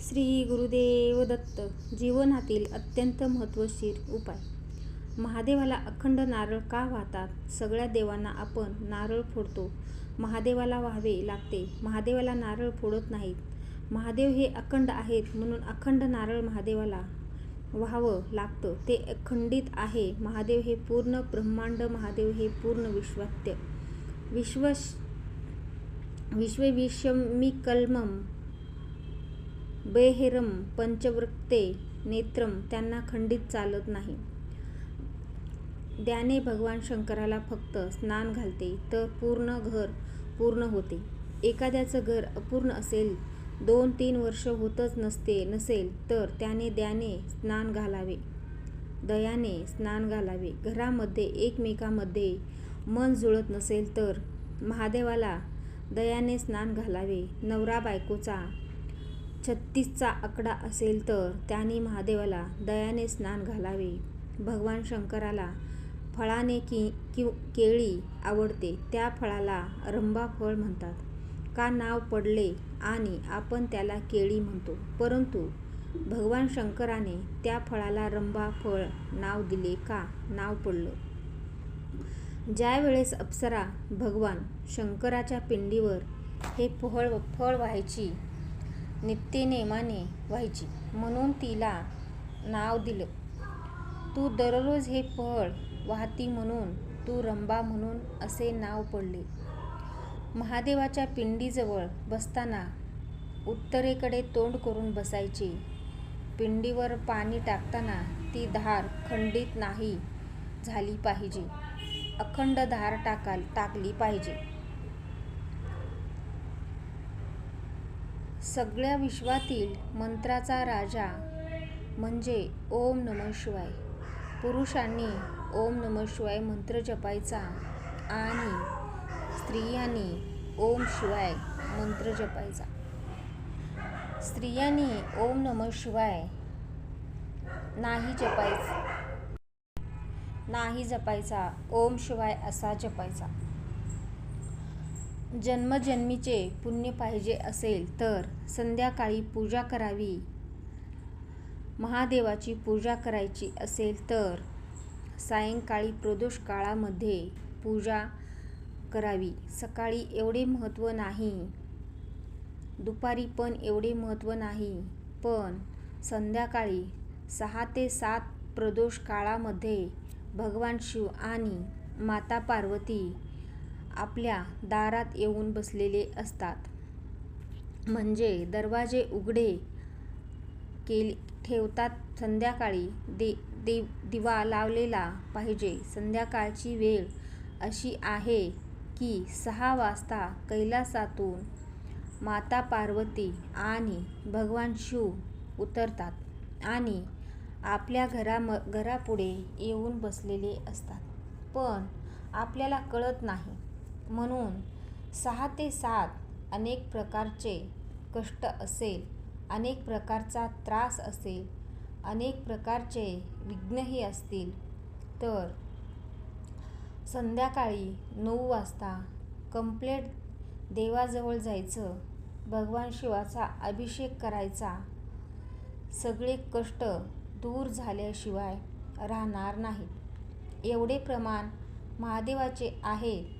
श्री गुरुदेव दत्त जीवनातील अत्यंत महत्त्वशीर उपाय. महादेवाला अखंड नारळ का वाहतात? सगळ्या देवांना आपण नारळ फोडतो. महादेवाला व्हावे लागते. महादेवाला नारळ फोडत नाहीत. महादेव हे अखंड आहेत म्हणून अखंड नारळ महादेवाला व्हावं लागतं. ते अखंडित आहे. महादेव हे पूर्ण ब्रह्मांड महादेव हे पूर्ण विश्वात्य. विश्वश विश्वविषमिकल्मम बेहेरम पंचवृत्ते नेत्रम त्यांना खंडित चालत नाही. द्याने भगवान शंकराला फक्त स्नान घालते तर पूर्ण घर पूर्ण होते. एखाद्याचं घर अपूर्ण असेल दोन तीन वर्ष होतच नसते नसेल तर त्याने द्याने स्नान घालावे. दयाने स्नान घालावे. घरामध्ये एकमेकामध्ये मन जुळत नसेल तर महादेवाला दयाने स्नान घालावे. नवरा बायकोचा छत्तीसचा आकडा असेल तर त्याने महादेवाला दयाने स्नान घालावे. भगवान शंकराला फळाने की किव केळी आवडते त्या फळाला रंभा फळ म्हणतात. का नाव पडले आणि आपण त्याला केळी म्हणतो. परंतु भगवान शंकराने त्या फळाला रंभा फळ नाव दिले का? नाव पडलं. ज्या वेळेस अप्सरा भगवान शंकराच्या पिंडीवर हे फळ फळ व्हायची नित्यनेमाने व्हायची. म्हणून तिला नाव दिलं. तू दररोज हे फळ वाहती म्हणून तू रंबा म्हणून असे नाव पडले. महादेवाच्या पिंडीजवळ बसताना उत्तरेकडे तोंड करून बसायचे. पिंडीवर पाणी टाकताना ती धार खंडित नाही झाली पाहिजे. अखंड धार टाकाल टाकली पाहिजे. सगळ्या विश्वातील मंत्राचा राजा म्हणजे ओम नम शिवाय. पुरुषांनी ओम नम शिवाय मंत्र जपायचा आणि स्त्रियांनी ओम शिवाय मंत्र जपायचा. स्त्रियांनी ओम नम शिवाय नाही जपायचा. नाही जपायचा ओम शिवाय असा जपायचा. जन्मजन्मीचे पुण्य पाहिजे असेल तर संध्याकाळी पूजा करावी. महादेवाची पूजा करायची असेल तर सायंकाळी प्रदोष काळामध्ये पूजा करावी. सकाळी एवढे महत्त्व नाही. दुपारी पण एवढे महत्त्व नाही. पण संध्याकाळी सहा ते सात प्रदोष काळामध्ये भगवान शिव आणि माता पार्वती आपल्या दारात येऊन बसलेले असतात. म्हणजे दरवाजे उघडे केले ठेवतात संध्याकाळी. दे दे दिवा लावलेला पाहिजे. संध्याकाळची वेळ अशी आहे की सहा वाजता कैलासातून माता पार्वती आणि भगवान शिव उतरतात आणि आपल्या घरा म घरापुढे येऊन बसलेले असतात. पण आपल्याला कळत नाही म्हणून सहा ते सात अनेक प्रकारचे कष्ट असेल अनेक प्रकारचा त्रास असेल अनेक प्रकारचे विघ्नही असतील. तर संध्याकाळी नऊ वाजता कंप्लेट देवाजवळ जायचं भगवान शिवाचा अभिषेक करायचा. सगळे कष्ट दूर झाल्याशिवाय राहणार नाहीत. एवढे प्रमाण महादेवाचे आहे.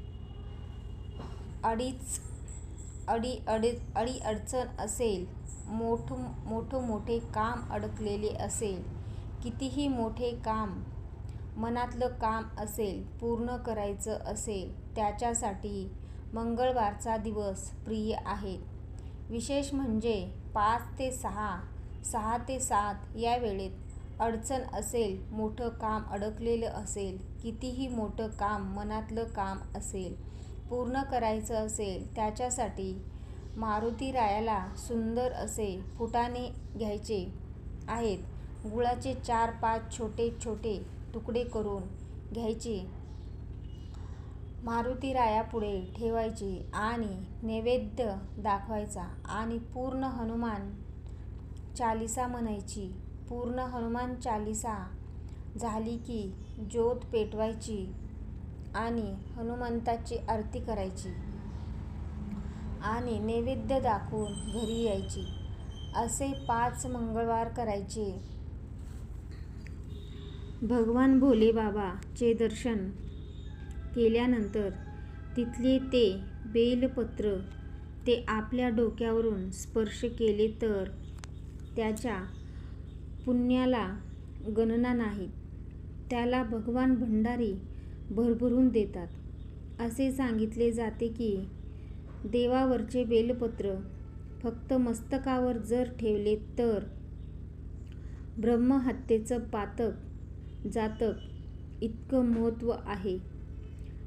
अडीच अडी अडी अडी अडचण असेल मोठं मोठं मोठे काम अडकलेले असेल कितीही मोठे काम मनातलं काम असेल पूर्ण करायचं असेल त्याच्यासाठी मंगळवारचा दिवस प्रिय आहे. विशेष म्हणजे पाच ते सहा सहा ते सात या वेळेत अडचण असेल मोठं काम अडकलेलं असेल कितीही मोठं काम मनातलं काम असेल पूर्ण करायचं असेल त्याच्यासाठी मारुतीरायाला सुंदर असे फुटाने घ्यायचे आहेत. गुळाचे चार पाच छोटे छोटे तुकडे करून घ्यायचे. मारुतीरायापुढे ठेवायची आणि नैवेद्य दाखवायचा आणि पूर्ण हनुमान चालिसा म्हणायची. पूर्ण हनुमान चालिसा झाली की ज्योत पेटवायची. आणि हनुमंताची आरती करायची आणि नैवेद्य दाखवून घरी यायची. असे पाच मंगळवार करायचे. भगवान भोले बाबाचे दर्शन केल्यानंतर तिथले ते बेलपत्र ते आपल्या डोक्यावरून स्पर्श केले तर त्याच्या पुण्याला गणना नाही त्याला भगवान भंडारी भरभरून देतात. असे सांगितले जाते की देवावरचे बेलपत्र फक्त मस्तकावर जर ठेवले तर ब्रह्महत्येचं पातक जातक इतकं महत्त्व आहे.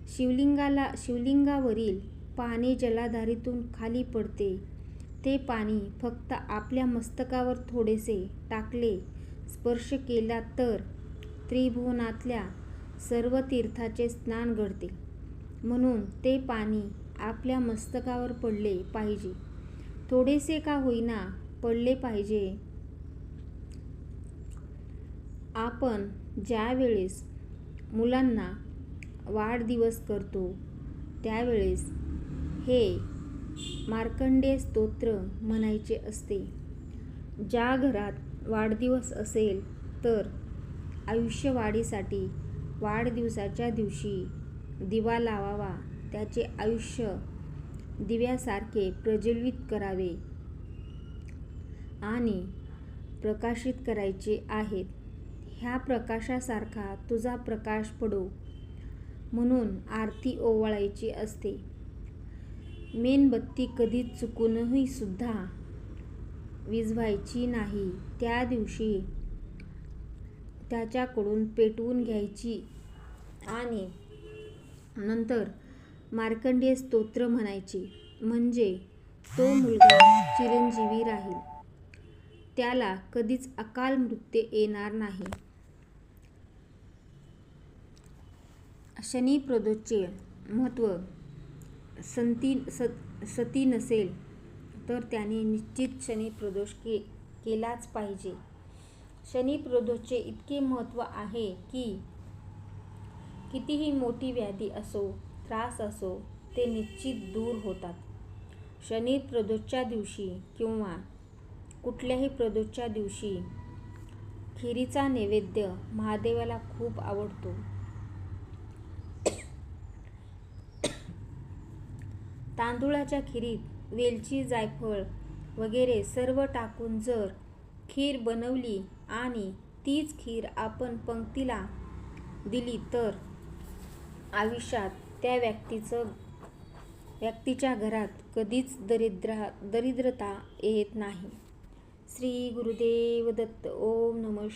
शिवलिंगाला शिवलिंगावरील पाणी जलाधारीतून खाली पडते. ते पाणी फक्त आपल्या मस्तकावर थोडेसे टाकले स्पर्श केला तर त्रिभुवनातल्या सर्व तीर्थाचे स्नान घडते. म्हणून ते पाणी आपल्या मस्तकावर पडले पाहिजे. थोडेसे का होईना पडले पाहिजे. आपण ज्यावेळेस मुलांना वाढदिवस करतो त्यावेळेस हे मार्कंडेय स्तोत्र म्हणायचे असते. ज्या घरात वाढदिवस असेल तर आयुष्यवाढीसाठी वाढदिवसाच्या दिवशी दिवा लावावा त्याचे आयुष्य दिव्यासारखे प्रज्वलित करावे आणि प्रकाशित करायचे आहेत. ह्या प्रकाशासारखा तुझा प्रकाश पडो म्हणून आरती ओवाळायची असते. मेणबत्ती कधीच चुकूनही सुद्धा विझवायची नाही. त्या दिवशी त्याच्याकडून पेटवून घ्यायची. आणि नंतर मार्कंडेय स्तोत्र म्हणायचे. म्हणजे तो मुलगा चिरंजीवी राहील. त्याला कधीच अकाल मृत्यू येणार नाही. शनी प्रदोषचे महत्त्व संती सत सती नसेल तर त्याने निश्चित शनी प्रदोष के केलाच पाहिजे. शनीप्रदोषचे इतके महत्त्व आहे की कितीही मोठी व्याधी असो त्रास असो ते निश्चित दूर होतात. शनी प्रदोषच्या दिवशी किंवा कुठल्याही प्रदोषच्या दिवशी खिरीचा नैवेद्य महादेवाला खूप आवडतो. तांदूळाच्या खिरीत वेलची जायफळ वगैरे सर्व टाकून जर खीर बनवली आणि तीच खीर आपण पंक्तीला दिली तर आयुष्यात त्या व्यक्तीचं व्यक्तीच्या घरात कधीच दरिद्रा दरिद्रता येत नाही. श्री गुरुदेव दत्त. ओम नमः